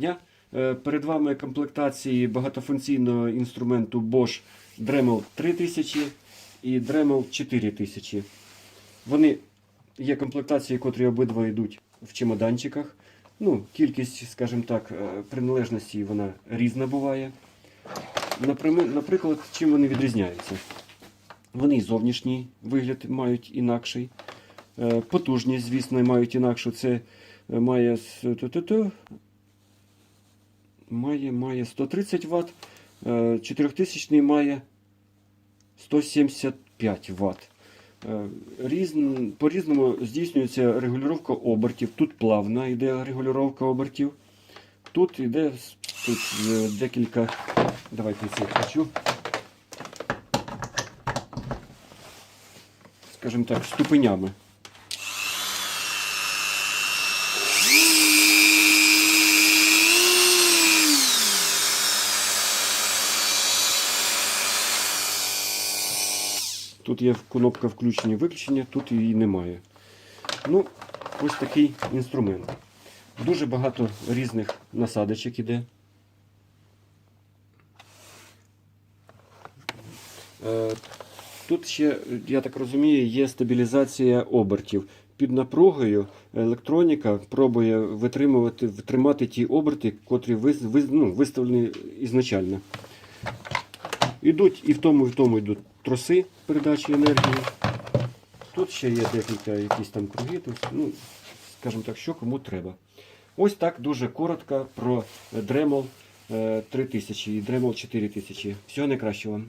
Я е, перед вами комплектації багатофункційного інструменту Bosch Dremel 3000 і Dremel 4000. Вони є комплектації, котрі обидва йдуть в чемоданчиках. Ну, кількість, скажімо так, е, приналежності вона різна буває. Наприклад, чим вони відрізняються? Вони і зовнішній вигляд мають інакший. Е, Потужність, звісно, мають інакшу. Це має має, має 130 Вт, 4000 має 175 Вт. Е, Різн, по-різному здійснюється регулювання обертів. Тут плавна йде регулювання обертів. Тут йде тут е, декілька. Давайте це хочу. Скажімо так, ступенями. Тут є кнопка включення виключення, тут її немає. Ну, ось такий інструмент. Дуже багато різних насадочок іде. Е, Тут ще, я так розумію, є стабілізація обертів. Під напругою електроніка пробує витримувати, втримати ті оберти, котрі вис, вис- ну, виставлені ізначально. Ідуть і в тому, і в тому йдуть троси передачі енергії. Тут ще є декілька якісь там круги, ну, скажімо так, що кому треба. Ось так дуже коротко про Dremel е, 3000 і Dremel 4000. Всього найкращого вам.